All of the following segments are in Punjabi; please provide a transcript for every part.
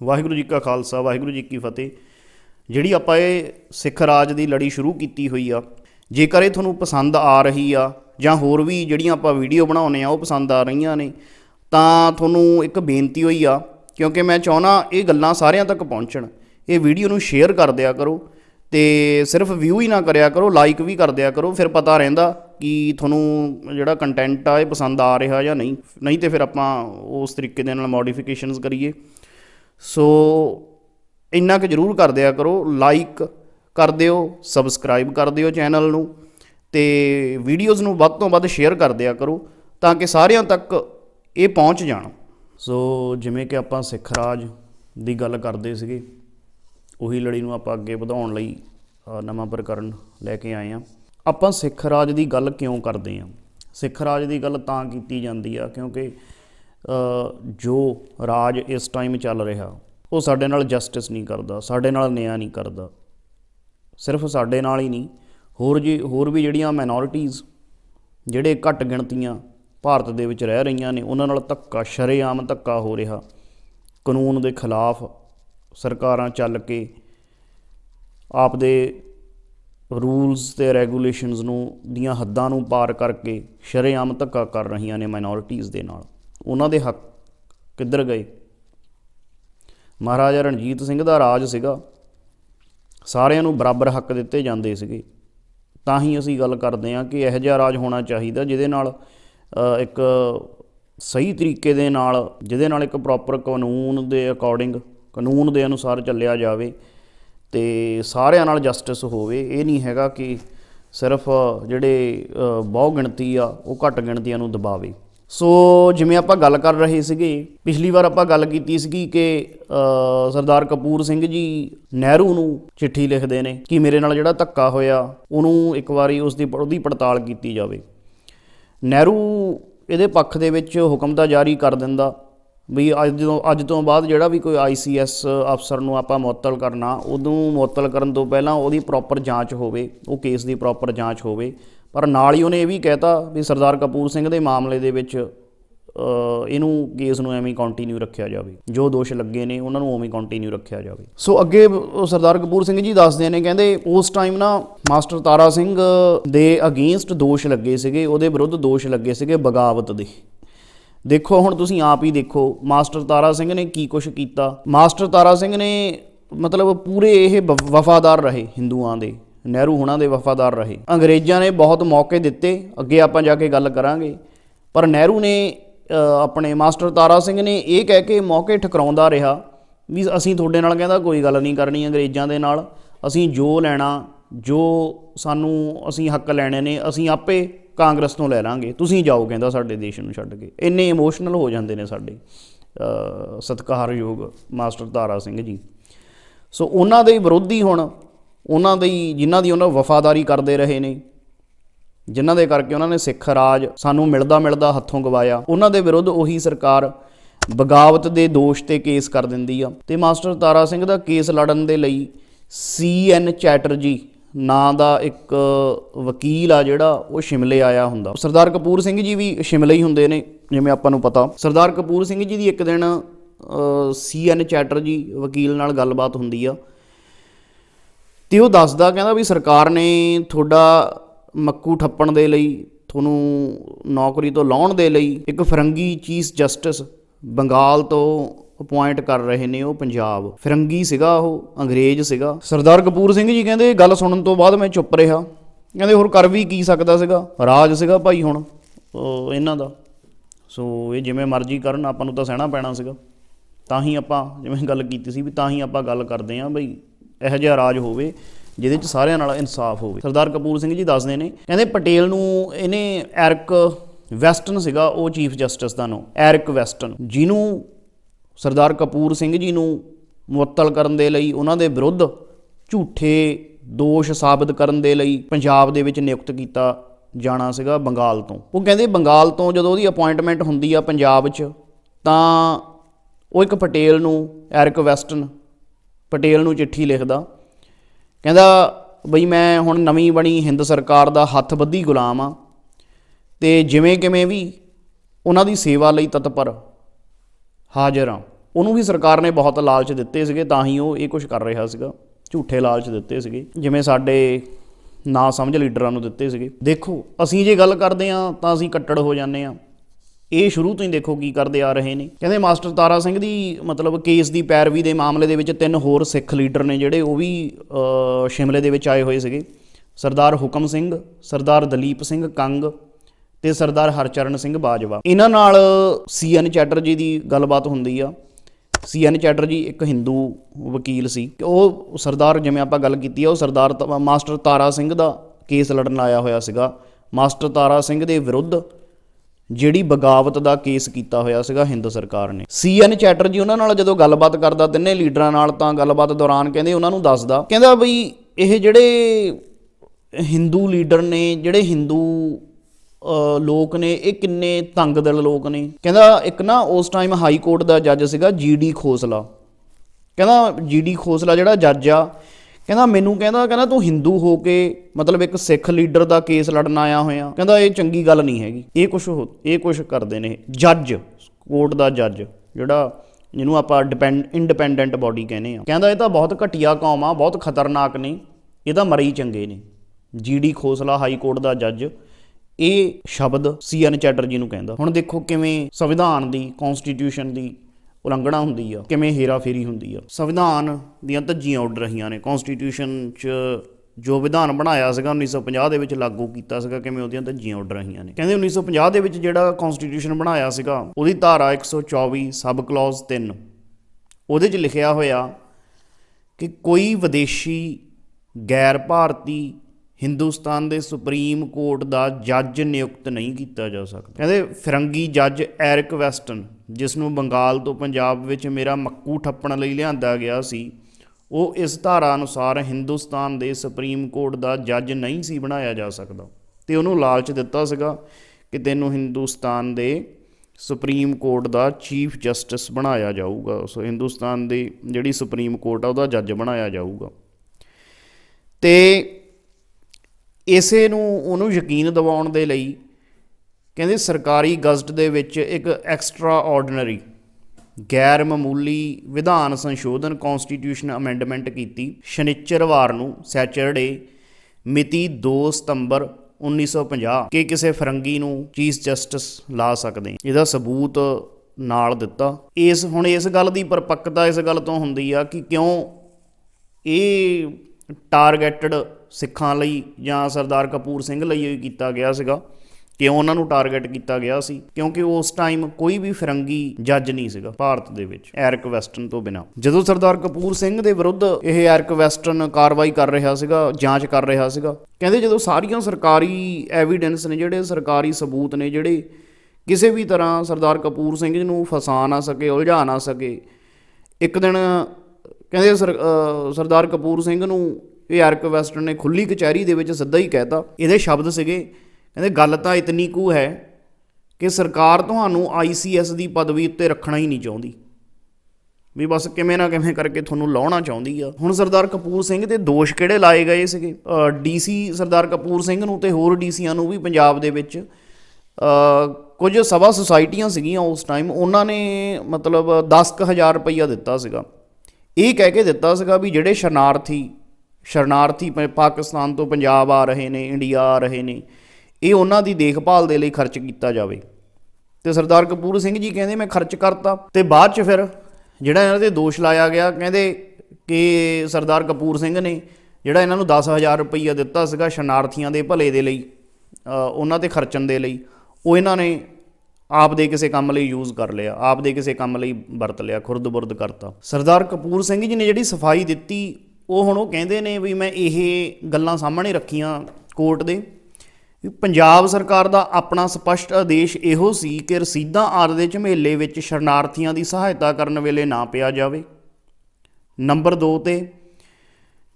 ਵਾਹਿਗੁਰੂ ਜੀ ਕਾ ਖਾਲਸਾ, ਵਾਹਿਗੁਰੂ ਜੀ ਕੀ ਫਤਿਹ। ਜਿਹੜੀ ਆਪਾਂ ਇਹ ਸਿੱਖ ਰਾਜ ਦੀ ਲੜੀ ਸ਼ੁਰੂ ਕੀਤੀ ਹੋਈ ਆ, ਜੇਕਰ ਇਹ ਤੁਹਾਨੂੰ ਪਸੰਦ ਆ ਰਹੀ ਆ, ਜਾਂ ਹੋਰ ਵੀ ਜਿਹੜੀਆਂ ਆਪਾਂ ਵੀਡੀਓ ਬਣਾਉਨੇ ਆ, ਉਹ ਪਸੰਦ ਆ ਰਹੀਆਂ ਨੇ, ਤਾਂ ਤੁਹਾਨੂੰ ਇੱਕ ਬੇਨਤੀ ਹੋਈ ਆ, ਕਿਉਂਕਿ ਮੈਂ ਚਾਹਣਾ ਇਹ ਗੱਲਾਂ ਸਾਰਿਆਂ ਤੱਕ ਪਹੁੰਚਣ। ਇਹ ਵੀਡੀਓ ਨੂੰ ਸ਼ੇਅਰ ਕਰ ਦਿਆ ਕਰੋ, ਤੇ ਸਿਰਫ ਵਿਊ ਹੀ ਨਾ ਕਰਿਆ ਕਰੋ ਲਾਈਕ ਵੀ ਕਰ ਦਿਆ ਕਰੋ, ਫਿਰ ਪਤਾ ਰਹਿੰਦਾ ਕਿ ਤੁਹਾਨੂੰ ਜਿਹੜਾ ਕੰਟੈਂਟ ਆ, ਇਹ ਪਸੰਦ ਆ ਰਿਹਾ ਜਾਂ ਨਹੀਂ। ਨਹੀਂ ਤੇ ਫਿਰ ਆਪਾਂ ਉਸ ਤਰੀਕੇ ਦੇ ਨਾਲ ਮੋਡੀਫਿਕੇਸ਼ਨਸ ਕਰੀਏ। ਸੋ ਇੰਨਾ ਕੁ ਜ਼ਰੂਰ ਕਰ ਦਿਆ ਕਰੋ ਲਾਈਕ ਕਰ ਦਿਓ ਸਬਸਕ੍ਰਾਈਬ ਕਰ ਦਿਓ ਚੈਨਲ ਨੂੰ ਤੇ ਵੀਡੀਓਜ਼ ਨੂੰ ਵੱਧ ਤੋਂ ਵੱਧ ਸ਼ੇਅਰ ਕਰ ਦਿਆ ਕਰੋ ਤਾਂ ਕਿ ਸਾਰਿਆਂ ਤੱਕ ਇਹ ਪਹੁੰਚ ਜਾਣ। ਸੋ ਜਿਵੇਂ ਕਿ ਆਪਾਂ ਸਿੱਖ ਰਾਜ ਦੀ ਗੱਲ ਕਰਦੇ ਸੀਗੇ, ਉਹੀ ਲੜੀ ਨੂੰ ਆਪਾਂ ਅੱਗੇ ਵਧਾਉਣ ਲਈ ਨਵਾਂ ਪ੍ਰਕਰਨ ਲੈ ਕੇ ਆਏ ਆ ਆਪਾਂ ਸਿੱਖ ਰਾਜ ਦੀ ਗੱਲ ਕਿਉਂ ਕਰਦੇ ਆ ਸਿੱਖ ਰਾਜ ਦੀ ਗੱਲ ਤਾਂ ਕੀਤੀ ਜਾਂਦੀ ਆ ਕਿਉਂਕਿ ਜੋ ਰਾਜ ਇਸ ਟਾਈਮ ਚੱਲ ਰਿਹਾ, ਉਹ ਸਾਡੇ ਨਾਲ ਜਸਟਿਸ ਨਹੀਂ ਕਰਦਾ, ਸਾਡੇ ਨਾਲ ਨਿਆਂ ਨਹੀਂ ਕਰਦਾ। ਸਿਰਫ ਸਾਡੇ ਨਾਲ ਹੀ ਨਹੀਂ, ਹੋਰ ਜੀ, ਹੋਰ ਵੀ ਜਿਹੜੀਆਂ ਮਾਈਨੋਰਿਟੀਜ਼ ਜਿਹੜੇ ਘੱਟ ਗਿਣਤੀਆਂ ਭਾਰਤ ਦੇ ਵਿੱਚ ਰਹਿ ਰਹੀਆਂ ਨੇ, ਉਹਨਾਂ ਨਾਲ ਧੱਕਾ, ਸ਼ਰੇਆਮ ਧੱਕਾ ਹੋ ਰਿਹਾ। ਕਾਨੂੰਨ ਦੇ ਖਿਲਾਫ ਸਰਕਾਰਾਂ ਚੱਲ ਕੇ ਆਪਦੇ ਰੂਲਸ ਤੇ ਰੈਗੂਲੇਸ਼ਨਸ ਨੂੰ, ਦੀਆਂ ਹੱਦਾਂ ਨੂੰ ਪਾਰ ਕਰਕੇ ਸ਼ਰੇਆਮ ਧੱਕਾ ਕਰ ਰਹੀਆਂ ਨੇ ਮਾਈਨੋਰਿਟੀਜ਼ ਦੇ ਨਾਲ। ਉਹਨਾਂ ਦੇ ਹੱਕ ਕਿੱਧਰ ਗਏ? ਮਹਾਰਾਜਾ ਰਣਜੀਤ ਸਿੰਘ ਦਾ ਰਾਜ ਸੀਗਾ। ਸਾਰਿਆਂ ਨੂੰ ਬਰਾਬਰ ਹੱਕ ਦਿੱਤੇ ਜਾਂਦੇ ਸੀਗੇ। ਤਾਂ ਹੀ ਅਸੀਂ ਗੱਲ ਕਰਦੇ ਹਾਂ ਕਿ ਇਹੋ ਜਿਹਾ ਰਾਜ ਹੋਣਾ ਚਾਹੀਦਾ ਜਿਹਦੇ ਨਾਲ ਇੱਕ ਸਹੀ ਤਰੀਕੇ ਦੇ ਨਾਲ ਜਿਹਦੇ ਨਾਲ ਇੱਕ ਪ੍ਰੋਪਰ ਕਾਨੂੰਨ ਦੇ ਅਕੋਰਡਿੰਗ ਕਾਨੂੰਨ ਦੇ ਅਨੁਸਾਰ ਚੱਲਿਆ ਜਾਵੇ ਤੇ ਸਾਰਿਆਂ ਨਾਲ ਜਸਟਿਸ ਹੋਵੇ। ਇਹ ਨਹੀਂ ਹੈਗਾ ਕਿ ਸਿਰਫ ਜਿਹੜੇ ਅ, ਬਹੁ ਗਿਣਤੀ ਆ ਉਹ ਘੱਟ ਗਿਣਤੀਆਂ ਨੂੰ ਦਬਾਵੇ। ਸੋ ਜਿਵੇਂ ਆਪਾਂ ਗੱਲ ਕਰ ਰਹੇ ਸੀਗੇ, ਪਿਛਲੀ ਵਾਰ ਆਪਾਂ ਗੱਲ ਕੀਤੀ ਸੀਗੀ ਕਿ ਸਰਦਾਰ ਕਪੂਰ ਸਿੰਘ ਜੀ ਨਹਿਰੂ ਨੂੰ ਚਿੱਠੀ ਲਿਖਦੇ ਨੇ ਕਿ ਮੇਰੇ ਨਾਲ ਜਿਹੜਾ ਧੱਕਾ ਹੋਇਆ, ਉਹਨੂੰ ਇੱਕ ਵਾਰੀ ਉਸ ਦੀ ਉਹਦੀ ਪੜਤਾਲ ਕੀਤੀ ਜਾਵੇ। ਨਹਿਰੂ ਇਹਦੇ ਪੱਖ ਦੇ ਵਿੱਚ ਹੁਕਮ ਤਾਂ ਜਾਰੀ ਕਰ ਦਿੰਦਾ ਵੀ ਅੱਜ ਤੋਂ ਅੱਜ ਤੋਂ ਬਾਅਦ ਜਿਹੜਾ ਵੀ ਕੋਈ ਆਈਸੀਐਸ ਅਫਸਰ ਨੂੰ ਆਪਾਂ ਮੁਅੱਤਲ ਕਰਨਾ ਉਦੋਂ ਮੁਅੱਤਲ ਕਰਨ ਤੋਂ ਪਹਿਲਾਂ ਉਹਦੀ ਪ੍ਰੋਪਰ ਜਾਂਚ ਹੋਵੇ, ਉਹ ਕੇਸ ਦੀ ਪ੍ਰੋਪਰ ਜਾਂਚ ਹੋਵੇ ਪਰ ਨਾਲ ਹੀ ਉਹਨੇ ਇਹ ਵੀ ਕਹਿਤਾ ਵੀ ਸਰਦਾਰ ਕਪੂਰ ਸਿੰਘ ਦੇ ਮਾਮਲੇ ਦੇ ਵਿੱਚ ਇਹਨੂੰ ਕੇਸ ਨੂੰ ਐਵੇਂ ਕੰਟੀਨਿਊ ਰੱਖਿਆ ਜਾਵੇ। ਜੋ ਦੋਸ਼ ਲੱਗੇ ਨੇ, ਉਹਨਾਂ ਨੂੰ ਉਵੇਂ ਕੰਟੀਨਿਊ ਰੱਖਿਆ ਜਾਵੇ। ਸੋ ਅੱਗੇ ਸਰਦਾਰ ਕਪੂਰ ਸਿੰਘ ਜੀ ਦੱਸਦੇ ਨੇ, ਕਹਿੰਦੇ ਉਸ ਟਾਈਮ ਨਾ ਮਾਸਟਰ ਤਾਰਾ ਸਿੰਘ ਦੇ ਅਗੇਂਸਟ ਦੋਸ਼ ਲੱਗੇ ਸੀਗੇ, ਉਹਦੇ ਵਿਰੁੱਧ ਦੋਸ਼ ਲੱਗੇ ਸੀਗੇ ਬਗਾਵਤ ਦੇ। ਦੇਖੋ, ਹੁਣ ਤੁਸੀਂ ਆਪ ਹੀ ਦੇਖੋ, ਮਾਸਟਰ ਤਾਰਾ ਸਿੰਘ ਨੇ ਕੀ ਕੁਛ ਕੀਤਾ? ਮਾਸਟਰ ਤਾਰਾ ਸਿੰਘ ਨੇ ਮਤਲਬ ਪੂਰੇ ਇਹ ਵ- ਵਫਾਦਾਰ ਰਹੇ ਹਿੰਦੂਆਂ ਦੇ। ਨਹਿਰੂ ਹੁਣਾਂ ਦੇ ਵਫਾਦਾਰ ਰਹੇ। ਅੰਗਰੇਜ਼ਾਂ ਨੇ ਬਹੁਤ ਮੌਕੇ ਦਿੱਤੇ ਅੱਗੇ ਆਪਾਂ ਜਾ ਕੇ ਗੱਲ ਕਰਾਂਗੇ। ਪਰ ਨਹਿਰੂ ਨੇ ਆਪਣੇ ਮਾਸਟਰ ਤਾਰਾ ਸਿੰਘ ਨੇ ਇਹ ਕਹਿ ਕੇ ਮੌਕੇ ਠਕਰਾਉਂਦਾ ਰਿਹਾ ਵੀ ਅਸੀਂ ਤੁਹਾਡੇ ਨਾਲ ਕਹਿੰਦਾ ਕੋਈ ਗੱਲ ਨਹੀਂ ਕਰਨੀ ਅੰਗਰੇਜ਼ਾਂ ਦੇ ਨਾਲ। ਅਸੀਂ ਜੋ ਲੈਣਾ ਜੋ ਸਾਨੂੰ ਅਸੀਂ ਹੱਕ ਲੈਣੇ ਨੇ ਅਸੀਂ ਆਪੇ ਕਾਂਗਰਸ ਤੋਂ ਲੈ ਲਾਂਗੇ। ਤੁਸੀਂ ਜਾਓ ਕਹਿੰਦਾ ਸਾਡੇ ਦੇਸ਼ ਨੂੰ ਛੱਡ ਕੇ। ਇੰਨੇ ਇਮੋਸ਼ਨਲ ਹੋ ਜਾਂਦੇ ਨੇ ਸਾਡੇ ਅ, ਸਤਿਕਾਰਯੋਗ ਮਾਸਟਰ ਤਾਰਾ ਸਿੰਘ ਜੀ। ਸੋ ਉਹਨਾਂ ਦੇ ਵਿਰੋਧੀ ਹੁਣ ਉਹਨਾਂ ਦੀ, ਜਿਨ੍ਹਾਂ ਦੀ ਉਹਨਾਂ ਵਫਾਦਾਰੀ ਕਰਦੇ ਰਹੇ ਨੇ, ਜਿਨ੍ਹਾਂ ਦੇ ਕਰਕੇ ਉਹਨਾਂ ਨੇ ਸਿੱਖ ਰਾਜ ਸਾਨੂੰ ਮਿਲਦਾ ਮਿਲਦਾ ਹੱਥੋਂ ਗਵਾਇਆ, ਉਹਨਾਂ ਦੇ ਵਿਰੁੱਧ ਉਹੀ ਸਰਕਾਰ ਬਗਾਵਤ ਦੇ ਦੋਸ਼ ਤੇ ਕੇਸ ਕਰ ਦਿੰਦੀ ਆ। ਤੇ ਮਾਸਟਰ ਤਾਰਾ ਸਿੰਘ ਦਾ ਕੇਸ ਲੜਨ ਦੇ ਲਈ ਸੀ ਐਨ ਚੈਟਰਜੀ ਨਾਂ ਦਾ ਇੱਕ ਵਕੀਲ ਆ ਜਿਹੜਾ, ਉਹ ਸ਼ਿਮਲੇ ਆਇਆ ਹੁੰਦਾ। ਸਰਦਾਰ ਕਪੂਰ ਸਿੰਘ ਜੀ ਵੀ ਸ਼ਿਮਲੇ ਹੀ ਹੁੰਦੇ ਨੇ, ਜਿਵੇਂ ਆਪਾਂ ਨੂੰ ਪਤਾ। ਸਰਦਾਰ ਕਪੂਰ ਸਿੰਘ ਜੀ ਦੀ ਇੱਕ ਦਿਨ ਸੀ ਐਨ ਚੈਟਰਜੀ ਵਕੀਲ ਨਾਲ ਗੱਲਬਾਤ ਹੁੰਦੀ ਆ। ਤੇ ਉਹ ਦੱਸਦਾ, ਕਹਿੰਦਾ ਵੀ ਸਰਕਾਰ ਨੇ ਤੁਹਾਡਾ ਮੱਕੂ ਠੱਪਣ ਦੇ ਲਈ, ਤੁਹਾਨੂੰ ਨੌਕਰੀ ਤੋਂ ਲਾਉਣ ਦੇ ਲਈ ਇੱਕ ਫਰੰਗੀ ਚੀਫ ਜਸਟਿਸ ਬੰਗਾਲ ਤੋਂ ਅਪਾਇੰਟ ਕਰ ਰਹੇ ਨੇ ਉਹ ਪੰਜਾਬ। ਫਰੰਗੀ ਸੀਗਾ ਉਹ, ਅੰਗਰੇਜ਼ ਸੀਗਾ। ਸਰਦਾਰ ਕਪੂਰ ਸਿੰਘ ਜੀ ਕਹਿੰਦੇ ਗੱਲ ਸੁਣਨ ਤੋਂ ਬਾਅਦ ਮੈਂ ਚੁੱਪ ਰਿਹਾ। ਕਹਿੰਦੇ, ਹੋਰ ਕਰ ਵੀ ਕੀ ਸਕਦਾ ਸੀਗਾ? ਰਾਜ ਸੀਗਾ ਭਾਈ ਹੁਣ ਇਹਨਾਂ ਦਾ। ਸੋ ਇਹ ਜਿਵੇਂ ਮਰਜ਼ੀ ਕਰਨ, ਆਪਾਂ ਨੂੰ ਤਾਂ ਸਹਿਣਾ ਪੈਣਾ ਸੀਗਾ। ਤਾਂ ਹੀ ਆਪਾਂ, ਜਿਵੇਂ ਗੱਲ ਕੀਤੀ ਸੀ ਵੀ ਤਾਂ ਹੀ ਆਪਾਂ ਗੱਲ ਕਰਦੇ ਆਂ ਬਈ ਇਹੋ ਜਿਹਾ ਰਾਜ ਹੋਵੇ ਜਿਹਦੇ ਚ ਸਾਰਿਆਂ ਨਾਲ ਇਨਸਾਫ ਹੋਵੇ। ਸਰਦਾਰ ਕਪੂਰ ਸਿੰਘ ਜੀ ਦੱਸਦੇ ਨੇ, ਕਹਿੰਦੇ ਪਟੇਲ ਨੂੰ ਇਹਨੇ ਐਰਕ ਵੈਸਟਨ ਸੀਗਾ, ਉਹ ਚੀਫ ਜਸਟਿਸ ਦਾ ਨਾਮ, ਐਰਕ ਵੈਸਟਨ ਜਿਹਨੂੰ ਸਰਦਾਰ ਕਪੂਰ ਸਿੰਘ ਜੀ ਨੂੰ ਮੁਅੱਤਲ ਕਰਨ ਦੇ ਲਈ, ਉਹਨਾਂ ਦੇ ਵਿਰੁੱਧ ਝੂਠੇ ਦੋਸ਼ ਸਾਬਤ ਕਰਨ ਦੇ ਲਈ ਪੰਜਾਬ ਦੇ ਵਿੱਚ ਨਿਯੁਕਤ ਕੀਤਾ ਜਾਣਾ ਸੀਗਾ ਬੰਗਾਲ ਤੋਂ। ਉਹ ਕਹਿੰਦੇ ਬੰਗਾਲ ਤੋਂ ਜਦੋਂ ਉਹਦੀ ਅਪਾਇੰਟਮੈਂਟ ਹੁੰਦੀ ਆ ਪੰਜਾਬ 'ਚ, ਤਾਂ ਉਹ ਇੱਕ ਪਟੇਲ ਨੂੰ ਐਰਿਕ ਵੈਸਟਨ ਪਟੇਲ ਨੂੰ ਚਿੱਠੀ ਲਿਖਦਾ। ਕਹਿੰਦਾ, ਬਈ ਮੈਂ ਹੁਣ ਨਵੀਂ ਬਣੀ ਹਿੰਦ ਸਰਕਾਰ ਦਾ ਹੱਥ ਬੱਧੀ ਗੁਲਾਮ ਆ ਤੇ ਜਿਵੇਂ ਕਿਵੇਂ ਵੀ ਉਹਨਾਂ ਦੀ ਸੇਵਾ ਲਈ ਤਤਪਰ ਹਾਜ਼ਰ ਹਾਂ ਉਹਨੂੰ ਵੀ ਸਰਕਾਰ ਨੇ ਬਹੁਤ ਲਾਲਚ ਦਿੱਤੇ ਸੀਗੇ, ਤਾਂ ਹੀ ਉਹ ਇਹ ਕੁਝ ਕਰ ਰਿਹਾ ਸੀਗਾ। ਝੂਠੇ ਲਾਲਚ ਦਿੱਤੇ ਸੀਗੇ, ਜਿਵੇਂ ਸਾਡੇ ਨਾ ਸਮਝ ਲੀਡਰਾਂ ਨੂੰ ਦਿੱਤੇ ਸੀਗੇ। ਦੇਖੋ, ਅਸੀਂ ਜੇ ਗੱਲ ਕਰਦੇ ਆ ਤਾਂ ਅਸੀਂ ਕੱਟੜ ਹੋ ਜਾਂਦੇ ਆ। ਇਹ ਸ਼ੁਰੂ ਤੋਂ ਹੀ ਦੇਖੋ ਕੀ ਕਰਦੇ ਆ ਰਹੇ ਨੇ। ਕਹਿੰਦੇ ਮਾਸਟਰ ਤਾਰਾ ਸਿੰਘ ਦੀ ਮਤਲਬ ਕੇਸ ਦੀ ਪੈਰਵੀ ਦੇ ਮਾਮਲੇ ਦੇ ਵਿੱਚ ਤਿੰਨ ਹੋਰ ਸਿੱਖ ਲੀਡਰ ਨੇ ਜਿਹੜੇ ਉਹ ਵੀ ਸ਼ਿਮਲੇ ਦੇ ਵਿੱਚ ਆਏ ਹੋਏ ਸੀਗੇ। ਸਰਦਾਰ ਹੁਕਮ ਸਿੰਘ, ਸਰਦਾਰ ਦਲੀਪ ਸਿੰਘ ਕੰਗ ਤੇ ਸਰਦਾਰ ਹਰਚਰਨ ਸਿੰਘ ਬਾਜਵਾ। ਇਹਨਾਂ ਨਾਲ ਸੀਐਨ ਚੈਟਰਜੀ ਦੀ ਗੱਲਬਾਤ ਹੁੰਦੀ ਆ। ਸੀਐਨ ਚੈਟਰਜੀ ਇੱਕ ਹਿੰਦੂ ਵਕੀਲ ਸੀ। ਉਹ ਸਰਦਾਰ ਜਿਵੇਂ ਆਪਾਂ ਗੱਲ ਕੀਤੀ ਆ, ਉਹ ਸਰਦਾਰ ਤ- ਮਾਸਟਰ ਤਾਰਾ ਸਿੰਘ ਦਾ ਕੇਸ ਲੜਨ ਆਇਆ ਹੋਇਆ ਸੀਗਾ। ਮਾਸਟਰ ਤਾਰਾ ਸਿੰਘ ਦੇ ਵਿਰੁੱਧ ਜਿਹੜੀ ਬਗਾਵਤ ਦਾ ਕੇਸ ਕੀਤਾ ਹੋਇਆ ਸੀਗਾ ਹਿੰਦ ਸਰਕਾਰ ਨੇ। ਸੀਐਨ ਚੈਟਰਜੀ ਉਹਨਾਂ ਨਾਲ ਜਦੋਂ ਗੱਲਬਾਤ ਕਰਦਾ, ਤਿੰਨੇ ਲੀਡਰਾਂ ਨਾਲ ਤਾਂ ਗੱਲਬਾਤ ਦੌਰਾਨ ਕਹਿੰਦੇ ਉਹਨਾਂ ਨੂੰ ਦੱਸਦਾ। ਕਹਿੰਦਾ ਬਈ ਇਹ ਜਿਹੜੇ ਹਿੰਦੂ ਲੀਡਰ ਨੇ, ਜਿਹੜੇ ਹਿੰਦੂ ਲੋਕ ਨੇ, ਇਹ ਕਿੰਨੇ ਤੰਗਦਿਲ ਲੋਕ ਨੇ। ਕਹਿੰਦਾ ਇੱਕ ਨਾ ਉਸ ਟਾਈਮ ਹਾਈ ਕੋਰਟ ਦਾ ਜੱਜ ਸੀਗਾ ਜੀਡੀ ਖੋਸਲਾ। ਕਹਿੰਦਾ ਜੀਡੀ ਖੋਸਲਾ ਜਿਹੜਾ ਜੱਜ ਆ ਕਹਿੰਦਾ ਮੈਨੂੰ ਕਹਿੰਦਾ ਕਹਿੰਦਾ ਤੂੰ ਹਿੰਦੂ ਹੋ ਕੇ ਮਤਲਬ ਇੱਕ ਸਿੱਖ ਲੀਡਰ ਦਾ ਕੇਸ ਲੜਨ ਆਇਆ ਹੋਇਆ। ਕਹਿੰਦਾ ਇਹ ਚੰਗੀ ਗੱਲ ਨਹੀਂ ਹੈਗੀ। ਇਹ ਕੁਝ ਇਹ ਕੁਝ ਕਰਦੇ ਨੇ। ਜੱਜ, ਕੋਰਟ ਦਾ ਜੱਜ, ਜਿਹੜਾ ਜਿਹਨੂੰ ਆਪਾਂ ਡਿਪੈਂਡ, ਇੰਡੀਪੈਂਡੈਂਟ ਬਾਡੀ ਕਹਿੰਦੇ ਆ। ਕਹਿੰਦਾ ਇਹ ਤਾਂ ਬਹੁਤ ਘਟੀਆ ਕੌਮ ਆ, ਬਹੁਤ ਖਤਰਨਾਕ ਨੇ। ਇਹ ਤਾਂ ਮਰੇ ਹੀ ਚੰਗੇ ਨੇ। G D Khosla high court ਦਾ ਜੱਜ, ਇਹ ਸ਼ਬਦ ਸੀਐਨ ਚੈਟਰਜੀ ਨੂੰ ਕਹਿੰਦਾ। ਹੁਣ ਦੇਖੋ ਕਿਵੇਂ ਸੰਵਿਧਾਨ ਦੀ ਕਨਸਟੀਟਿਊਸ਼ਨ ਦੀ ਉਲੰਘਣਾ ਹੁੰਦੀ ਆ, ਕਿਵੇਂ ਹੇਰਾਫੇਰੀ ਹੁੰਦੀ ਆ। ਸੰਵਿਧਾਨ ਦੀਆਂ ਧੱਜੀਆਂ ਉੱਡ ਰਹੀਆਂ ਨੇ ਕਨਸਟੀਟਿਊਸ਼ਨ 'ਚ ਜੋ ਵਿਧਾਨ ਬਣਾਇਆ ਸੀਗਾ 1950 ਦੇ ਵਿੱਚ ਲਾਗੂ ਕੀਤਾ ਸੀਗਾ, ਕਿਵੇਂ ਉਹਦੀਆਂ ਧੱਜੀਆਂ ਉੱਡ ਰਹੀਆਂ ਨੇ। ਕਹਿੰਦੇ 1950 ਦੇ ਵਿੱਚ ਜਿਹੜਾ ਕਨਸਟੀਟਿਊਸ਼ਨ ਬਣਾਇਆ ਸੀਗਾ, ਉਹਦੀ ਧਾਰਾ 124 ਸਬ ਕਲੌਜ਼ 3 ਉਹਦੇ 'ਚ ਲਿਖਿਆ ਹੋਇਆ ਕਿ ਕੋਈ ਵਿਦੇਸ਼ੀ ਗੈਰ ਭਾਰਤੀ ਹਿੰਦੁਸਤਾਨ ਦੇ ਸੁਪਰੀਮ ਕੋਰਟ ਦਾ ਜੱਜ ਨਿਯੁਕਤ ਨਹੀਂ ਕੀਤਾ ਜਾ ਸਕਦਾ। ਕਹਿੰਦੇ, ਫਿਰੰਗੀ ਜੱਜ ਐਰਿਕ ਵੈਸਟਨ ਜਿਸ ਨੂੰ ਬੰਗਾਲ ਤੋਂ ਪੰਜਾਬ ਵਿੱਚ ਮੇਰਾ ਮੱਕੂ ਠੱਪਣ ਲਈ ਲਿਆਂਦਾ ਗਿਆ ਸੀ, ਉਹ ਇਸ ਧਾਰਾ ਅਨੁਸਾਰ ਹਿੰਦੁਸਤਾਨ ਦੇ ਸੁਪਰੀਮ ਕੋਰਟ ਦਾ ਜੱਜ ਨਹੀਂ ਸੀ ਬਣਾਇਆ ਜਾ ਸਕਦਾ। ਤੇ ਉਹਨੂੰ ਲਾਲਚ ਦਿੱਤਾ ਸੀਗਾ ਕਿ ਤੈਨੂੰ ਹਿੰਦੁਸਤਾਨ ਦੇ ਸੁਪਰੀਮ ਕੋਰਟ ਦਾ ਚੀਫ ਜਸਟਿਸ ਬਣਾਇਆ ਜਾਊਗਾ। ਸੋ ਹਿੰਦੁਸਤਾਨ ਦੀ ਜਿਹੜੀ ਸੁਪਰੀਮ ਕੋਰਟ ਆ, ਉਹਦਾ ਜੱਜ ਬਣਾਇਆ ਜਾਊਗਾ। ਤੇ ਇਸੇ ਨੂੰ ਉਹਨੂੰ ਯਕੀਨ ਦਿਵਾਉਣ ਦੇ ਲਈ ਕਹਿੰਦੇ ਸਰਕਾਰੀ ਗਜ਼ਟ ਦੇ ਵਿੱਚ ਇੱਕ ਐਕਸਟਰਾ ਆਰਡੀਨਰੀ ਗੈਰ ਮਾਮੂਲੀ ਵਿਧਾਨ ਸੰਸ਼ੋਧਨ ਕਨਸਟੀਟਿਊਸ਼ਨ ਅਮੈਂਡਮੈਂਟ ਕੀਤੀ ਸ਼ਨੀਚਰਵਾਰ ਨੂੰ, ਸੈਚਰਡੇ, ਮਿਤੀ 2 ਸਤੰਬਰ 1950 ਕਿ ਕਿਸੇ ਫਰੰਗੀ ਨੂੰ ਚੀਫ ਜਸਟਿਸ ਲਾ ਸਕਦੇ। ਇਹਦਾ ਸਬੂਤ ਨਾਲ ਦਿੱਤਾ। ਇਸ, ਹੁਣ ਇਸ ਗੱਲ ਦੀ ਪਰਪੱਕਤਾ ਇਸ ਗੱਲ ਤੋਂ ਹੁੰਦੀ ਆ ਕਿ ਕਿਉਂ ਇਹ ਟਾਰਗੇਟਡ ਸਿੱਖਾਂ ਲਈ ਜਾਂ ਸਰਦਾਰ ਕਪੂਰ ਸਿੰਘ ਲਈ ਹੀ ਕੀਤਾ ਗਿਆ ਸੀਗਾ। ਕਿਉਂ ਉਹਨਾਂ ਨੂੰ ਟਾਰਗੇਟ ਕੀਤਾ ਗਿਆ ਸੀ, ਕਿਉਂਕਿ ਉਸ ਟਾਈਮ ਕੋਈ ਵੀ ਫਿਰੰਗੀ ਜੱਜ ਨਹੀਂ ਸੀਗਾ ਭਾਰਤ ਦੇ ਵਿੱਚ ਐਰਿਕ ਵੈਸਟਨ ਤੋਂ ਬਿਨਾ। ਜਦੋਂ ਸਰਦਾਰ ਕਪੂਰ ਸਿੰਘ ਦੇ ਵਿਰੁੱਧ ਇਹ ਐਰਿਕ ਵੈਸਟਨ ਕਾਰਵਾਈ ਕਰ ਰਿਹਾ ਸੀਗਾ, ਜਾਂਚ ਕਰ ਰਿਹਾ ਸੀਗਾ, ਕਹਿੰਦੇ ਜਦੋਂ ਸਾਰੀਆਂ ਸਰਕਾਰੀ ਐਵੀਡੈਂਸ ਨੇ, ਜਿਹੜੇ ਸਰਕਾਰੀ ਸਬੂਤ ਨੇ, ਜਿਹੜੇ ਕਿਸੇ ਵੀ ਤਰ੍ਹਾਂ ਸਰਦਾਰ ਕਪੂਰ ਸਿੰਘ ਜੀ ਨੂੰ ਫਸਾ ਨਾ ਸਕੇ, ਉਲਝਾ ਨਾ ਸਕੇ, ਇੱਕ ਦਿਨ ਕਹਿੰਦੇ ਸਰ- ਸਰਦਾਰ ਕਪੂਰ ਸਿੰਘ ਨੂੰ ਇਹ ਐਰਿਕ ਵੈਸਟਰਨ ਨੇ ਖੁੱਲੀ ਕਚਹਿਰੀ ਦੇ ਵਿੱਚ ਸਿੱਧਾ ਹੀ ਕਹਿਤਾ ਇਹਦੇ ਸ਼ਬਦ ਸੀਗੇ ਕਹਿੰਦੇ ਗੱਲ ਤਾਂ ਇਤਨੀ ਕੁ ਹੈ ਕਿ ਸਰਕਾਰ ਤੁਹਾਨੂੰ ਆਈਸੀਐਸ ਦੀ ਪਦਵੀ ਉੱਤੇ ਰੱਖਣਾ ਹੀ ਨਹੀਂ ਚਾਹੁੰਦੀ। ਵੀ ਬਸ ਕਿਵੇਂ ਨਾ ਕਿਵੇਂ ਕਰਕੇ ਤੁਹਾਨੂੰ ਲਾਉਣਾ ਚਾਹੁੰਦੀ ਆ। ਹੁਣ ਸਰਦਾਰ ਕਪੂਰ ਸਿੰਘ ਤੇ ਦੋਸ਼ ਕਿਹੜੇ ਲਾਏ ਗਏ ਸੀਗੇ? ਡੀਸੀ ਸਰਦਾਰ ਕਪੂਰ ਸਿੰਘ ਨੂੰ ਤੇ ਹੋਰ ਡੀਸੀਆਂ ਨੂੰ ਵੀ ਪੰਜਾਬ ਦੇ ਵਿੱਚ। ਕੁਝ ਸਭਾ ਸੁਸਾਇਟੀਆਂ ਸੀਗੀਆਂ ਉਸ ਟਾਈਮ, ਉਹਨਾਂ ਨੇ ਮਤਲਬ 10000 ਰੁਪਈਆ ਦਿੱਤਾ ਸੀਗਾ। ਇਹ ਕਹਿ ਕੇ ਦਿੱਤਾ ਸੀਗਾ ਵੀ ਜਿਹੜੇ ਸ਼ਰਨਾਰਥੀ ਸ਼ਰਨਾਰਥੀ ਪ- ਪਾਕਿਸਤਾਨ ਤੋਂ ਪੰਜਾਬ ਆ ਰਹੇ ਨੇ, ਇੰਡੀਆ ਆ ਰਹੇ ਨੇ ਇਹ ਉਹਨਾਂ ਦੀ ਦੇਖਭਾਲ ਦੇ ਲਈ ਖਰਚ ਕੀਤਾ ਜਾਵੇ। ਤੇ ਸਰਦਾਰ ਕਪੂਰ ਸਿੰਘ ਜੀ ਕਹਿੰਦੇ, ਮੈਂ ਖਰਚ ਕਰਤਾ। ਤੇ ਬਾਅਦ ਚ ਫਿਰ ਜਿਹੜਾ ਇਹਨਾਂ ਤੇ ਦੋਸ਼ ਲਾਇਆ ਗਿਆ, ਕਹਿੰਦੇ ਕਿ ਸਰਦਾਰ ਕਪੂਰ ਸਿੰਘ ਨੇ ਜਿਹੜਾ ਇਹਨਾਂ ਨੂੰ 10000 ਰੁਪਈਆ ਦਿੱਤਾ ਸੀਗਾ ਸ਼ਰਨਾਰਥੀਆਂ ਦੇ ਭਲੇ ਦੇ ਲਈ ਉਹਨਾਂ ਤੇ ਖਰਚਣ ਦੇ ਲਈ, ਉਹ ਇਹਨਾਂ ਨੇ ਆਪ ਦੇ ਕਿਸੇ ਕੰਮ ਲਈ ਯੂਜ਼ ਕਰ ਲਿਆ ਆਪ ਦੇ ਕਿਸੇ ਕੰਮ ਲਈ ਵਰਤ ਲਿਆ ਖੁਰਦ-ਬੁਰਦ ਕਰਤਾ। ਸਰਦਾਰ ਕਪੂਰ ਸਿੰਘ ਜੀ ਨੇ ਜਿਹੜੀ ਸਫ਼ਾਈ ਦਿੱਤੀ, ਉਹ ਹੁਣ ਉਹ ਕਹਿੰਦੇ ਨੇ ਵੀ ਮੈਂ ਇਹ ਗੱਲਾਂ ਸਾਹਮਣੇ ਰੱਖੀਆਂ ਕੋਰਟ ਦੇ। ਪੰਜਾਬ ਸਰਕਾਰ ਦਾ ਆਪਣਾ ਸਪਸ਼ਟ ਆਦੇਸ਼ ਇਹੋ ਸੀ ਕਿ ਰਸੀਦਾਂ ਆਦਿ ਦੇ ਝਮੇਲੇ ਵਿੱਚ ਸ਼ਰਨਾਰਥੀਆਂ ਦੀ ਸਹਾਇਤਾ ਕਰਨ ਵੇਲੇ ਨਾ ਪਿਆ ਜਾਵੇ। ਨੰਬਰ 2 ਤੇ,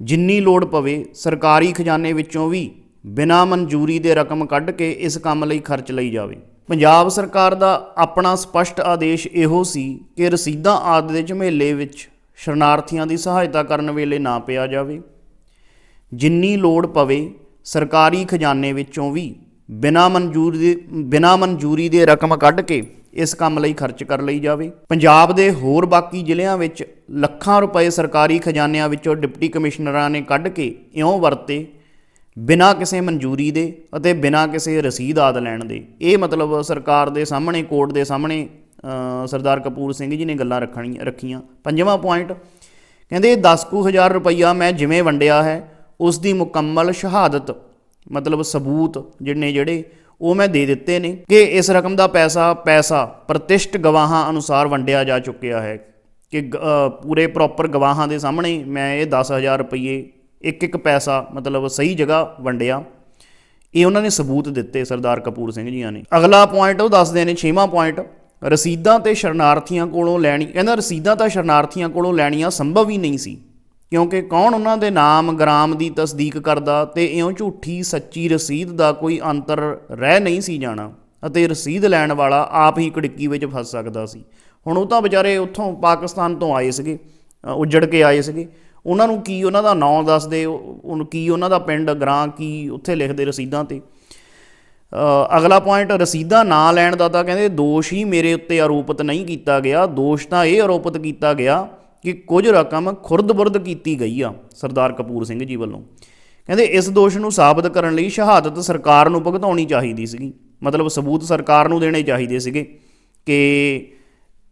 ਜਿੰਨੀ ਲੋੜ ਪਵੇ, ਸਰਕਾਰੀ ਖਜ਼ਾਨੇ ਵਿੱਚੋਂ ਵੀ ਬਿਨਾਂ ਮਨਜ਼ੂਰੀ ਦੇ ਰਕਮ ਕੱਢ ਕੇ ਇਸ ਕੰਮ ਲਈ ਖਰਚ ਲਈ ਜਾਵੇ। ਪੰਜਾਬ ਸਰਕਾਰ ਦਾ ਆਪਣਾ ਸਪਸ਼ਟ ਆਦੇਸ਼ ਇਹੋ ਸੀ ਕਿ ਰਸੀਦਾਂ ਆਦਿ ਦੇ ਝਮੇਲੇ ਵਿੱਚ ਸ਼ਰਨਾਰਥੀਆਂ ਦੀ ਸਹਾਇਤਾ ਕਰਨ ਵੇਲੇ ਨਾ ਪਿਆ ਜਾਵੇ। ਜਿੰਨੀ ਲੋੜ ਪਵੇ ਸਰਕਾਰੀ ਖਜ਼ਾਨੇ ਵਿੱਚੋਂ ਵੀ ਬਿਨਾਂ ਮਨਜ਼ੂਰ ਦੇ ਬਿਨਾਂ ਮਨਜ਼ੂਰੀ ਦੇ ਰਕਮ ਕੱਢ ਕੇ ਇਸ ਕੰਮ ਲਈ ਖਰਚ ਕਰ ਲਈ ਜਾਵੇ। ਪੰਜਾਬ ਦੇ ਹੋਰ ਬਾਕੀ ਜ਼ਿਲ੍ਹਿਆਂ ਵਿੱਚ ਲੱਖਾਂ ਰੁਪਏ ਸਰਕਾਰੀ ਖਜ਼ਾਨਿਆਂ ਵਿੱਚੋਂ ਡਿਪਟੀ ਕਮਿਸ਼ਨਰਾਂ ਨੇ ਕੱਢ ਕੇ ਇਉਂ ਵਰਤੇ ਬਿਨਾਂ ਕਿਸੇ ਮਨਜ਼ੂਰੀ ਦੇ ਅਤੇ ਬਿਨਾਂ ਕਿਸੇ ਰਸੀਦ ਆਦ ਲੈਣ ਦੇ। ਇਹ ਮਤਲਬ ਸਰਕਾਰ ਦੇ ਸਾਹਮਣੇ, ਕੋਰਟ ਦੇ ਸਾਹਮਣੇ ਸਰਦਾਰ ਕਪੂਰ ਸਿੰਘ ਜੀ ਨੇ ਗੱਲਾਂ ਰੱਖਣੀਆਂ ਰੱਖੀਆਂ। ਪੰਜਵਾਂ ਪੁਆਇੰਟ ਕਹਿੰਦੇ 10 ਕੁ ਹਜ਼ਾਰ ਰੁਪਈਆ ਮੈਂ ਜਿਵੇਂ ਵੰਡਿਆ ਹੈ ਉਸ ਦੀ ਮੁਕੰਮਲ ਸ਼ਹਾਦਤ, ਮਤਲਬ ਸਬੂਤ ਜਿਹਨੇ ਜਿਹੜੇ, ਉਹ ਮੈਂ ਦੇ ਦਿੱਤੇ ਨੇ ਕਿ ਇਸ ਰਕਮ ਦਾ ਪੈਸਾ ਪੈਸਾ ਪ੍ਰਤਿਸ਼ਠ ਗਵਾਹਾਂ ਅਨੁਸਾਰ ਵੰਡਿਆ ਜਾ ਚੁੱਕਿਆ ਹੈ। ਕਿ ਗ- ਪੂਰੇ ਪ੍ਰੋਪਰ ਗਵਾਹਾਂ ਦੇ ਸਾਹਮਣੇ ਮੈਂ ਇਹ 10000 ਰੁਪਏ ਇੱਕ ਇੱਕ ਪੈਸਾ, ਮਤਲਬ ਸਹੀ ਜਗ੍ਹਾ ਵੰਡਿਆ। ਇਹ ਉਹਨਾਂ ਨੇ ਸਬੂਤ ਦਿੱਤੇ ਸਰਦਾਰ ਕਪੂਰ ਸਿੰਘ ਜੀਆਂ ਨੇ। ਅਗਲਾ ਪੁਆਇੰਟ ਉਹ ਦੱਸਦੇ ਨੇ, ਛੇਵਾਂ ਪੁਆਇੰਟ ਰਸੀਦਾਂ ਤੇ ਸ਼ਰਨਾਰਥੀਆਂ ਕੋਲੋਂ ਲੈਣੀ, ਕਹਿੰਦਾ ਰਸੀਦਾਂ ਤਾਂ ਸ਼ਰਨਾਰਥੀਆਂ ਕੋਲੋਂ ਲੈਣੀਆਂ ਸੰਭਵ ਹੀ ਨਹੀਂ ਸੀ। ਕਿਉਂਕਿ ਕੌਣ ਉਹਨਾਂ ਦੇ ਨਾਮ, ਗ੍ਰਾਮ ਦੀ ਤਸਦੀਕ ਕਰਦਾ ਤੇ ਇਉਂ ਝੂਠੀ ਸੱਚੀ ਰਸੀਦ ਦਾ ਕੋਈ ਅੰਤਰ ਰਹਿ ਨਹੀਂ ਸੀ ਜਾਣਾ ਅਤੇ ਰਸੀਦ ਲੈਣ ਵਾਲਾ ਆਪ ਹੀ ਕੜਿੱਕੀ ਵਿੱਚ ਫਸ ਸਕਦਾ ਸੀ। ਹੁਣ ਉਹ ਤਾਂ ਵਿਚਾਰੇ ਉੱਥੋਂ ਪਾਕਿਸਤਾਨ ਤੋਂ ਆਏ ਸੀਗੇ ਉੱਜੜ ਕੇ ਆਏ ਸੀਗੇ। ਉਹਨਾਂ ਨੂੰ ਕੀ ਉਹਨਾਂ ਦਾ ਨਾਂ ਦੱਸਦੇ, ਉਹ- ਉਹਨੂੰ ਕੀ ਉਹਨਾਂ ਦਾ ਪਿੰਡ ਗ੍ਰਾਂ ਕੀ ਉੱਥੇ ਲਿਖਦੇ ਰਸੀਦਾਂ ਤੇ। ਅਗਲਾ ਪੁਆਇੰਟ ਰਸੀਦਾਂ ਨਾ ਲੈਣ ਦਾ ਤਾਂ ਕਹਿੰਦੇ ਦੋਸ਼ ਹੀ ਮੇਰੇ ਉੱਤੇ ਆਰੋਪਿਤ ਨਹੀਂ ਕੀਤਾ ਗਿਆ। ਦੋਸ਼ ਤਾਂ ਇਹ ਆਰੋਪਿਤ ਕੀਤਾ ਗਿਆ ਕਿ ਕੁਝ ਰਕਮ ਖੁਰਦ-ਬੁਰਦ ਕੀਤੀ ਗਈ ਆ ਸਰਦਾਰ ਕਪੂਰ ਸਿੰਘ ਜੀ ਵੱਲੋਂ। ਕਹਿੰਦੇ ਇਸ ਦੋਸ਼ ਨੂੰ ਸਾਬਤ ਕਰਨ ਲਈ ਸ਼ਹਾਦਤ ਸਰਕਾਰ ਨੂੰ ਭੁਗਤਾਉਣੀ ਚਾਹੀਦੀ ਸੀਗੀ। ਮਤਲਬ ਸਬੂਤ ਸਰਕਾਰ ਨੂੰ ਦੇਣੇ ਚਾਹੀਦੇ ਸੀਗੇ ਕਿ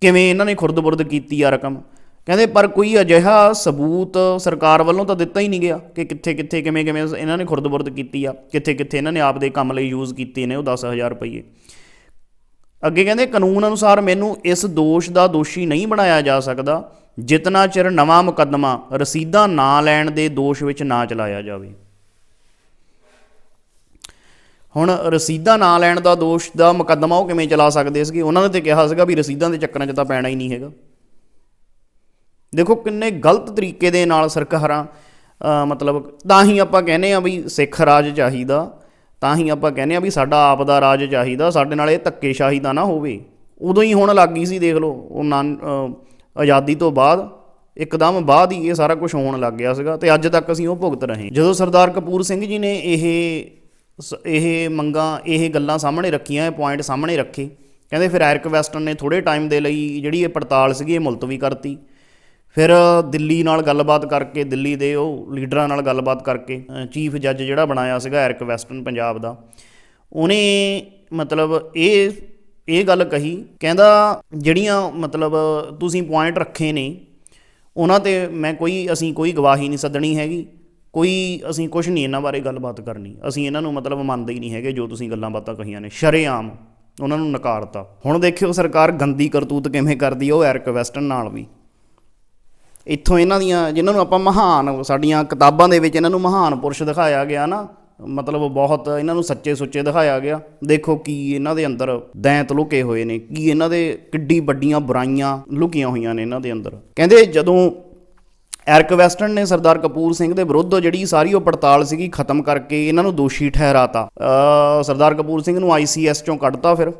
ਕਿਵੇਂ ਇਹਨਾਂ ਨੇ ਖੁਰਦ-ਬੁਰਦ ਕੀਤੀ ਆ ਰਕਮ। ਕਹਿੰਦੇ ਪਰ ਕੋਈ ਅਜਿਹਾ ਸਬੂਤ ਸਰਕਾਰ ਵੱਲੋਂ ਤਾਂ ਦਿੱਤਾ ਹੀ ਨਹੀਂ ਗਿਆ ਕਿ ਕਿੱਥੇ ਕਿੱਥੇ ਕਿਵੇਂ ਕਿਵੇਂ ਇਹਨਾਂ ਨੇ ਖੁਰਦ-ਬੁਰਦ ਕੀਤੀ ਆ ਕਿੱਥੇ ਕਿੱਥੇ ਇਹਨਾਂ ਨੇ ਆਪਦੇ ਕੰਮ ਲਈ ਯੂਜ਼ ਕੀਤੇ ਨੇ ਉਹ 10000 ਰੁਪਏ ਅੱਗੇ ਕਹਿੰਦੇ ਕਾਨੂੰਨ ਅਨੁਸਾਰ ਮੈਨੂੰ ਇਸ ਦੋਸ਼ ਦਾ ਦੋਸ਼ੀ ਨਹੀਂ ਬਣਾਇਆ ਜਾ ਸਕਦਾ। ਜਿਤਨਾ ਚਿਰ ਨਵਾਂ ਮੁਕੱਦਮਾ ਰਸੀਦਾਂ ਨਾ ਲੈਣ ਦੇ ਦੋਸ਼ ਵਿੱਚ ਨਾ ਚਲਾਇਆ ਜਾਵੇ। ਹੁਣ ਰਸੀਦਾਂ ਨਾ ਲੈਣ ਦਾ ਦੋਸ਼ ਦਾ ਮੁਕੱਦਮਾ ਉਹ ਕਿਵੇਂ ਚਲਾ ਸਕਦੇ ਸੀਗੇ? ਉਹਨਾਂ ਨੇ ਤੇ ਕਿਹਾ ਸੀਗਾ ਵੀ ਰਸੀਦਾਂ ਦੇ ਚੱਕਰਾਂ 'ਚ ਤਾਂ ਪੈਣਾ ਹੀ ਨਹੀਂ ਹੈਗਾ। ਦੇਖੋ ਕਿੰਨੇ ਗਲਤ ਤਰੀਕੇ ਦੇ ਨਾਲ ਸਰਕਾਰਾਂ ਮਤਲਬ ਤਾਂ ਹੀ ਆਪਾਂ ਕਹਿੰਦੇ ਆ ਵੀ ਸਿੱਖ ਰਾਜ ਚਾਹੀਦਾ, ਤਾਂ ਹੀ ਆਪਾਂ ਕਹਿੰਦੇ ਆ ਵੀ ਸਾਡਾ ਆਪ ਦਾ ਰਾਜ ਚਾਹੀਦਾ, ਸਾਡੇ ਨਾਲ ਇਹ ਧੱਕੇਸ਼ਾਹੀ ਦਾ ਨਾ ਹੋਵੇ। ਉਦੋਂ ਹੀ ਹੁਣ ਲੱਗ ਗਈ ਸੀ, ਦੇਖ ਲਓ, ਉਹ ਨਾਨ ਆਜ਼ਾਦੀ ਤੋਂ ਬਾਅਦ ਇੱਕਦਮ ਬਾਅਦ ਹੀ ਇਹ ਸਾਰਾ ਕੁਝ ਹੋਣ ਲੱਗ ਗਿਆ ਸੀਗਾ ਤੇ ਅੱਜ ਤੱਕ ਅਸੀਂ ਉਹ ਭੁਗਤ ਰਹੇ ਜਦੋਂ ਸਰਦਾਰ ਕਪੂਰ ਸਿੰਘ ਜੀ ਨੇ ਇਹ ਸ- ਇਹ ਮੰਗਾਂ, ਇਹ ਗੱਲਾਂ ਸਾਹਮਣੇ ਰੱਖੀਆਂ, ਇਹ ਪੁਆਇੰਟ ਸਾਹਮਣੇ ਰੱਖੇ, ਕਹਿੰਦੇ ਫਿਰ ਐਰਿਕ ਵੈਸਟਰਨ ਨੇ ਥੋੜੇ ਟਾਈਮ ਦੇ ਲਈ ਜਿਹੜੀ ਇਹ ਪੜਤਾਲ ਸੀਗੀ ਇਹ ਮੁਲਤਵੀ ਕਰਤੀ। ਫਿਰ ਦਿੱਲੀ ਨਾਲ ਗੱਲਬਾਤ ਕਰਕੇ, ਦਿੱਲੀ ਦੇ ਉਹ ਲੀਡਰਾਂ ਨਾਲ ਗੱਲਬਾਤ ਕਰਕੇ ਚੀਫ ਜੱਜ ਜਿਹੜਾ ਬਣਾਇਆ ਸੀਗਾ ਐਰਿਕ ਵੈਸਟਰਨ ਪੰਜਾਬ ਦਾ, ਉਹਨੇ ਮਤਲਬ ਇਹ ਇਹ ਗੱਲ ਕਹੀ, ਕਹਿੰਦਾ ਜਿਹੜੀਆਂ ਮਤਲਬ ਤੁਸੀਂ ਪੁਆਇੰਟ ਰੱਖੇ ਨੇ, ਉਹਨਾਂ ਤੇ ਮੈਂ ਕੋਈ, ਅਸੀਂ ਕੋਈ ਗਵਾਹੀ ਨਹੀਂ ਸੱਦਣੀ ਹੈਗੀ, ਕੋਈ ਅਸੀਂ ਕੁਝ ਨਹੀਂ ਇਹਨਾਂ ਬਾਰੇ ਗੱਲਬਾਤ ਕਰਨੀ, ਅਸੀਂ ਇਹਨਾਂ ਨੂੰ ਮਤਲਬ ਮੰਨਦੇ ਹੀ ਨਹੀਂ ਹੈਗੇ ਜੋ ਤੁਸੀਂ ਗੱਲਾਂ ਬਾਤਾਂ ਕਹੀਆਂ ਨੇ, ਸ਼ਰੇਆਮ ਉਹਨਾਂ ਨੂੰ ਨਕਾਰਤਾ। ਹੁਣ ਦੇਖਿਓ ਸਰਕਾਰ ਗੰਦੀ ਕਰਤੂਤ ਕਿਵੇਂ ਕਰਦੀ ਉਹ ਐਰਕ ਵੈਸਟਰਨ ਨਾਲ ਵੀ। ਇੱਥੋਂ ਇਹਨਾਂ ਦੀਆਂ, ਜਿਨ੍ਹਾਂ ਨੂੰ ਆਪਾਂ ਮਹਾਨ, ਸਾਡੀਆਂ ਕਿਤਾਬਾਂ ਦੇ ਵਿੱਚ ਇਹਨਾਂ ਨੂੰ ਮਹਾਨ ਪੁਰਸ਼ ਦਿਖਾਇਆ ਗਿਆ ਨਾ ਮਤਲਬ ਬਹੁਤ ਇਹਨਾਂ ਨੂੰ ਸੱਚੇ ਸੁੱਚੇ ਦਿਖਾਇਆ ਗਿਆ। ਦੇਖੋ ਕੀ ਇਹਨਾਂ ਦੇ ਅੰਦਰ ਦੈਂਤ ਲੁਕੇ ਹੋਏ ਨੇ ਕੀ ਇਹਨਾਂ ਦੇ ਕਿੱਡੀ ਵੱਡੀਆਂ ਬੁਰਾਈਆਂ ਲੁਕੀਆਂ ਹੋਈਆਂ ਨੇ ਇਹਨਾਂ ਦੇ ਅੰਦਰ। ਕਹਿੰਦੇ ਜਦੋਂ ਐਰਕ ਵੈਸਟਰਨ ਨੇ ਸਰਦਾਰ ਕਪੂਰ ਸਿੰਘ ਦੇ ਵਿਰੁੱਧ ਜਿਹੜੀ ਸਾਰੀ ਉਹ ਪੜਤਾਲ ਸੀਗੀ ਖਤਮ ਕਰਕੇ ਇਹਨਾਂ ਨੂੰ ਦੋਸ਼ੀ ਠਹਿਰਾਤਾ ਅ, ਸਰਦਾਰ ਕਪੂਰ ਸਿੰਘ ਨੂੰ ਆਈਸੀਐਸ ਚੋਂ ਕੱਢਤਾ ਫਿਰ।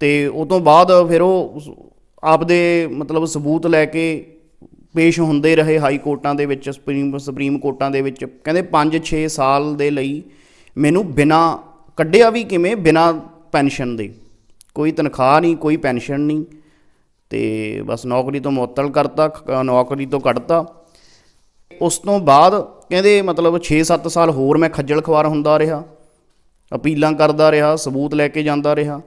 ਤੇ ਉਹ ਤੋਂ ਬਾਅਦ ਫਿਰ ਉਹ ਆਪਦੇ ਮਤਲਬ ਸਬੂਤ ਲੈ ਕੇ ਪੇਸ਼ ਹੁੰਦੇ ਰਹੇ ਹਾਈ ਕੋਰਟਾਂ ਦੇ ਵਿੱਚ, ਸੁਪਰੀਮ ਸੁਪਰੀਮ ਕੋਰਟਾਂ ਦੇ ਵਿੱਚ। ਕਹਿੰਦੇ 5-6 ਸਾਲ ਦੇ ਲਈ ਮੈਨੂੰ ਬਿਨਾ ਕੱਢਿਆ ਵੀ ਕਿਵੇਂ? ਬਿਨਾ ਪੈਨਸ਼ਨ ਦੇ। ਕੋਈ ਤਨਖਾਹ ਨਹੀਂ, ਕੋਈ ਪੈਨਸ਼ਨ ਨਹੀਂ। ਤੇ ਬਸ ਨੌਕਰੀ ਤੋਂ ਮੁਅੱਤਲ ਕਰਤਾ, ਖ- ਨੌਕਰੀ ਤੋਂ ਕੱਢਤਾ। ਉਸ ਤੋਂ ਬਾਅਦ ਕਹਿੰਦੇ ਮਤਲਬ 6-7 ਸਾਲ ਹੋਰ ਮੈਂ ਖੱਜਲ ਖਵਾਰ ਹੁੰਦਾ ਰਿਹਾ। ਅਪੀਲਾਂ ਕਰਦਾ ਰਿਹਾ, ਸਬੂਤ ਲੈ ਕੇ ਜਾਂਦਾ ਰਿਹਾ।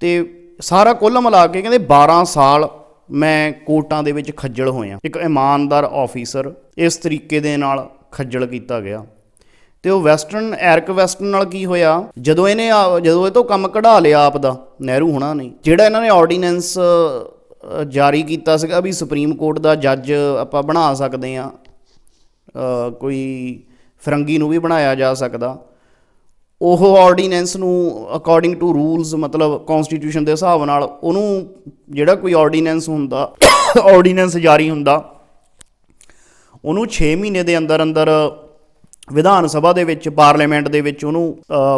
ਤੇ ਸਾਰਾ ਕੁੱਲ ਮਿਲਾ ਕੇ ਕਹਿੰਦੇ 12 ਸਾਲ ਮੈਂ ਕੋਰਟਾਂ ਦੇ ਵਿੱਚ ਖੱਜਲ ਹੋਇਆ। ਇੱਕ ਇਮਾਨਦਾਰ ਆਫੀਸਰ ਇਸ ਤਰੀਕੇ ਦੇ ਨਾਲ ਖੱਜਲ ਕੀਤਾ ਗਿਆ। ਤੇ ਉਹ ਵੈਸਟਰਨ ਐਰਕ ਵੈਸਟਰਨ ਨਾਲ ਕੀ ਹੋਇਆ? ਜਦੋਂ ਇਹਨੇ ਜਦੋਂ ਇਹ ਤੋਂ ਕੰਮ ਕਢਾ ਲਿਆ ਆਪ ਦਾ, ਨਹਿਰੂ ਹੁਣਾਂ ਨੇ, ਜਿਹੜਾ ਇਹਨਾਂ ਨੇ ਆਰਡੀਨੈਂਸ ਜਾਰੀ ਕੀਤਾ ਸੀਗਾ ਵੀ ਸੁਪਰੀਮ ਕੋਰਟ ਦਾ ਜੱਜ ਆਪਾਂ ਬਣਾ ਸਕਦੇ ਆ ਕੋਈ ਫਰੰਗੀ ਨੂੰ ਵੀ ਬਣਾਇਆ ਜਾ ਸਕਦਾ। ਉਹ ਆਰਡੀਨੈਂਸ ਨੂੰ ਅਕੋਰਡਿੰਗ ਟੂ ਰੂਲਸ ਮਤਲਬ ਕਨਸਟੀਟਿਊਸ਼ਨ ਦੇ ਹਿਸਾਬ ਨਾਲ ਉਹਨੂੰ ਜਿਹੜਾ ਕੋਈ ਆਰਡੀਨੈਂਸ ਹੁੰਦਾ ਆਰਡੀਨੈਂਸ ਜਾਰੀ ਹੁੰਦਾ, ਉਹਨੂੰ 6 ਮਹੀਨੇ ਦੇ ਅੰਦਰ ਅੰਦਰ ਵਿਧਾਨ ਸਭਾ ਦੇ ਵਿੱਚ ਪਾਰਲੀਮੈਂਟ ਦੇ ਵਿੱਚ ਉਹਨੂੰ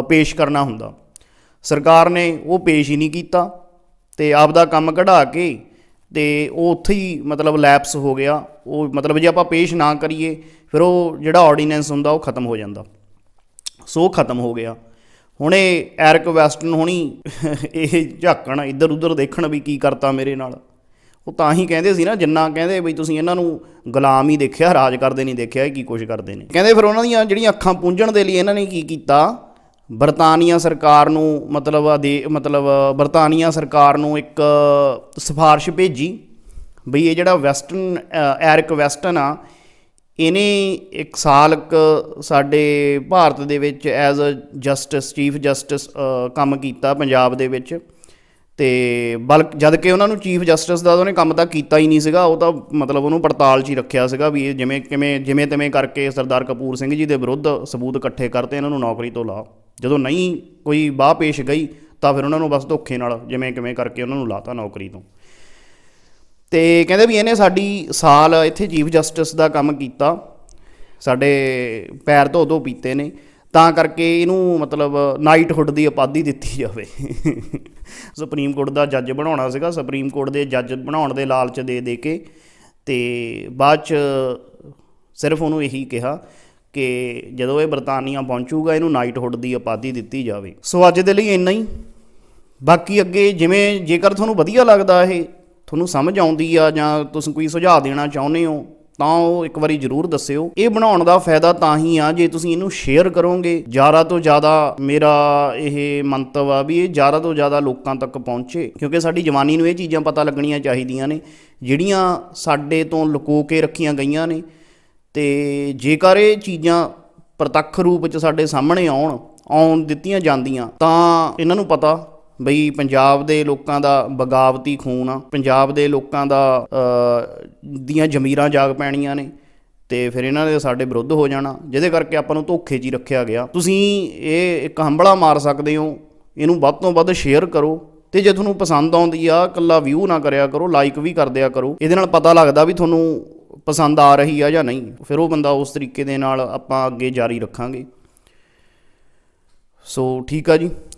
ਪੇਸ਼ ਕਰਨਾ ਹੁੰਦਾ। ਸਰਕਾਰ ਨੇ ਉਹ ਪੇਸ਼ ਹੀ ਨਹੀਂ ਕੀਤਾ ਤੇ ਆਪਦਾ ਕੰਮ ਕਢਾ ਕੇ ਤੇ ਉਹ ਉੱਥੇ ਹੀ ਮਤਲਬ ਲੈਪਸ ਹੋ ਗਿਆ। ਉਹ ਮਤਲਬ ਜੇ ਆਪਾਂ ਪੇਸ਼ ਨਾ ਕਰੀਏ, ਫਿਰ ਉਹ ਜਿਹੜਾ ਆਰਡੀਨੈਂਸ ਹੁੰਦਾ ਉਹ ਖਤਮ ਹੋ ਜਾਂਦਾ। ਸੋ ਖਤਮ ਹੋ ਗਿਆ। ਹੁਣ ਇਹ ਐਰਿਕ ਵੈਸਟਨ ਹੋਣੀ ਇਹ ਝਾਕਣ ਇੱਧਰ ਉੱਧਰ ਦੇਖਣ ਵੀ ਕੀ ਕਰਤਾ ਮੇਰੇ ਨਾਲ। ਉਹ ਤਾਂ ਹੀ ਕਹਿੰਦੇ ਸੀ ਨਾ ਜਿੰਨਾ ਕਹਿੰਦੇ ਵੀ ਤੁਸੀਂ ਇਹਨਾਂ ਨੂੰ ਗੁਲਾਮ ਹੀ ਦੇਖਿਆ ਰਾਜ ਕਰਦੇ ਨਹੀਂ ਦੇਖਿਆ ਇਹ ਕੀ ਕੁਛ ਕਰਦੇ ਨੇ। ਕਹਿੰਦੇ ਫਿਰ ਉਹਨਾਂ ਦੀਆਂ ਜਿਹੜੀਆਂ ਅੱਖਾਂ ਪੂੰਝਣ ਦੇ ਲਈ ਇਹਨਾਂ ਨੇ ਕੀ ਕੀਤਾ? ਬਰਤਾਨੀਆ ਸਰਕਾਰ ਨੂੰ ਮਤਲਬ ਦੇ ਮਤਲਬ ਬਰਤਾਨੀਆ ਸਰਕਾਰ ਨੂੰ ਇੱਕ ਸਿਫਾਰਿਸ਼ ਭੇਜੀ। ਬਈ ਇਹ ਜਿਹੜਾ ਵੈਸਟਰਨ ਅ, ਐਰਿਕ ਵੈਸਟਨ ਆ ਇਹਨੇ ਇੱਕ ਸਾਲ ਕ ਸਾਡੇ ਭਾਰਤ ਦੇ ਵਿੱਚ as a justice chief justice ਕੰਮ ਕੀਤਾ ਪੰਜਾਬ ਦੇ ਵਿੱਚ। ਤੇ ਬਲਕ, ਜਦ ਕਿ ਉਹਨਾਂ ਨੂੰ ਚੀਫ ਜਸਟਿਸ ਦਾ ਉਹਨੇ ਕੰਮ ਤਾਂ ਕੀਤਾ ਹੀ ਨਹੀਂ ਸੀਗਾ, ਉਹ ਤਾਂ ਮਤਲਬ ਉਹਨੂੰ ਪੜਤਾਲ 'ਚ ਹੀ ਰੱਖਿਆ ਸੀਗਾ ਵੀ ਇਹ ਜਿਵੇਂ ਕਿਵੇਂ, ਜਿਵੇਂ ਤਿਵੇਂ ਕਰਕੇ ਸਰਦਾਰ ਕਪੂਰ ਸਿੰਘ ਜੀ ਦੇ ਵਿਰੁੱਧ ਸਬੂਤ ਇਕੱਠੇ ਕਰਤੇ ਇਹਨਾਂ ਨੂੰ ਨੌਕਰੀ ਤੋਂ ਲਾ। ਜਦੋਂ ਨਹੀਂ ਕੋਈ ਬਾਹ ਪੇਸ਼ ਗਈ ਤਾਂ ਫਿਰ ਉਹਨਾਂ ਨੂੰ ਬਸ ਧੋਖੇ ਨਾਲ ਜਿਵੇਂ ਕਿਵੇਂ ਕਰਕੇ ਉਹਨਾਂ ਨੂੰ ਲਾਤਾ ਨੌਕਰੀ ਤੋਂ। ਤੇ ਕਹਿੰਦੇ ਵੀ ਇਹਨੇ ਸਾਡੀ ਸਾਲ ਇੱਥੇ ਚੀਫ ਜਸਟਿਸ ਦਾ ਕੰਮ ਕੀਤਾ। ਸਾਡੇ ਪੈਰ ਧੋ ਧੋ ਪੀਤੇ ਨੇ। ਤਾਂ ਕਰਕੇ ਇਹਨੂੰ ਮਤਲਬ ਨਾਈਟਹੁੱਡ ਦੀ ਉਪਾਧੀ ਦਿੱਤੀ ਜਾਵੇ। ਸੁਪਰੀਮ ਕੋਰਟ ਦਾ ਜੱਜ ਬਣਾਉਣਾ ਸੀਗਾ। ਸੁਪਰੀਮ ਕੋਰਟ ਦੇ ਜੱਜ ਬਣਾਉਣ ਦੇ ਲਾਲਚ ਦੇ ਦੇ ਕੇ ਤੇ ਬਾਅਦ ਚ ਸਿਰਫ ਉਹਨੂੰ ਇਹੀ ਕਿਹਾ ਕਿ ਜਦੋਂ ਇਹ ਬਰਤਾਨੀਆ ਪਹੁੰਚੂਗਾ, ਇਹਨੂੰ ਨਾਈਟਹੁੱਡ ਦੀ ਉਪਾਧੀ ਦਿੱਤੀ ਜਾਵੇ। ਸੋ ਅੱਜ ਦੇ ਲਈ ਇੰਨਾ ਹੀ। ਬਾਕੀ ਅੱਗੇ ਜਿਵੇਂ ਜੇਕਰ ਤੁਹਾਨੂੰ ਵਧੀਆ ਲੱਗਦਾ ਇਹ ਤੁਹਾਨੂੰ ਸਮਝ ਆਉਂਦੀ ਆ ਜਾਂ ਤੁਸੀਂ ਕੋਈ ਸੁਝਾਅ ਦੇਣਾ ਚਾਹੁੰਦੇ ਹੋ, ਤਾਂ ਉਹ ਇੱਕ ਵਾਰੀ ਜਰੂਰ ਦੱਸਿਓ। ਇਹ ਬਣਾਉਣ ਦਾ ਫਾਇਦਾ ਤਾਂ ਹੀ ਆ, ਜੇ ਤੁਸੀਂ ਇਹਨੂੰ ਸ਼ੇਅਰ ਕਰੋਗੇ, ਜ਼ਿਆਦਾ ਤੋਂ ਜ਼ਿਆਦਾ ਮੇਰਾ ਇਹ ਮੰਤਵ ਆ ਵੀ ਇਹ ਜ਼ਿਆਦਾ ਤੋਂ ਜ਼ਿਆਦਾ ਲੋਕਾਂ ਤੱਕ ਪਹੁੰਚੇ, ਕਿਉਂਕਿ ਸਾਡੀ ਜਵਾਨੀ ਨੂੰ ਇਹ ਚੀਜ਼ਾਂ ਪਤਾ ਲੱਗਣੀਆਂ ਚਾਹੀਦੀਆਂ ਨੇ, ਜਿਹੜੀਆਂ ਸਾਡੇ ਤੋਂ ਲੁਕੋ ਕੇ ਰੱਖੀਆਂ ਗਈਆਂ ਨੇ। ਤੇ ਜੇਕਰ ਇਹ ਚੀਜ਼ਾਂ ਪ੍ਰਤੱਖ ਰੂਪ ਚ ਸਾਡੇ ਸਾਹਮਣੇ ਆਉਣ ਆਉਣ ਦਿੱਤੀਆਂ ਜਾਂਦੀਆਂ, ਤਾਂ ਇਹਨਾਂ ਨੂੰ ਪਤਾ ਬਈ ਪੰਜਾਬ ਦੇ ਲੋਕਾਂ ਦਾ ਬਗਾਵਤੀ ਖੂਨ ਆ, ਪੰਜਾਬ ਦੇ ਲੋਕਾਂ ਦਾ ਦੀਆਂ ਜ਼ਮੀਰਾਂ ਜਾਗ ਪੈਣੀਆਂ ਨੇ ਤੇ ਫਿਰ ਇਹਨਾਂ ਦੇ ਸਾਡੇ ਵਿਰੁੱਧ ਹੋ ਜਾਣਾ, ਜਿਹਦੇ ਕਰਕੇ ਆਪਾਂ ਨੂੰ ਧੋਖੇ 'ਚ ਹੀ ਰੱਖਿਆ ਗਿਆ। ਤੁਸੀਂ ਇਹ ਇੱਕ ਹੰਬਲਾ ਮਾਰ ਸਕਦੇ ਹੋ, ਇਹਨੂੰ ਵੱਧ ਤੋਂ ਵੱਧ ਸ਼ੇਅਰ ਕਰੋ ਤੇ ਜੇ ਤੁਹਾਨੂੰ ਪਸੰਦ ਆਉਂਦੀ ਆ ਕੱਲਾ ਵਿਊ ਨਾ ਕਰਿਆ ਕਰੋ ਲਾਈਕ ਵੀ ਕਰ ਦਿਆ ਕਰੋ, ਇਹਦੇ ਨਾਲ ਪਤਾ ਲੱਗਦਾ ਵੀ ਤੁਹਾਨੂੰ ਪਸੰਦ ਆ ਰਹੀ ਆ ਜਾਂ ਨਹੀਂ। ਫਿਰ ਉਹ ਬੰਦਾ ਉਸ ਤਰੀਕੇ ਦੇ ਨਾਲ ਆਪਾਂ ਅੱਗੇ ਜਾਰੀ ਰੱਖਾਂਗੇ। ਸੋ ਠੀਕ ਆ ਜੀ।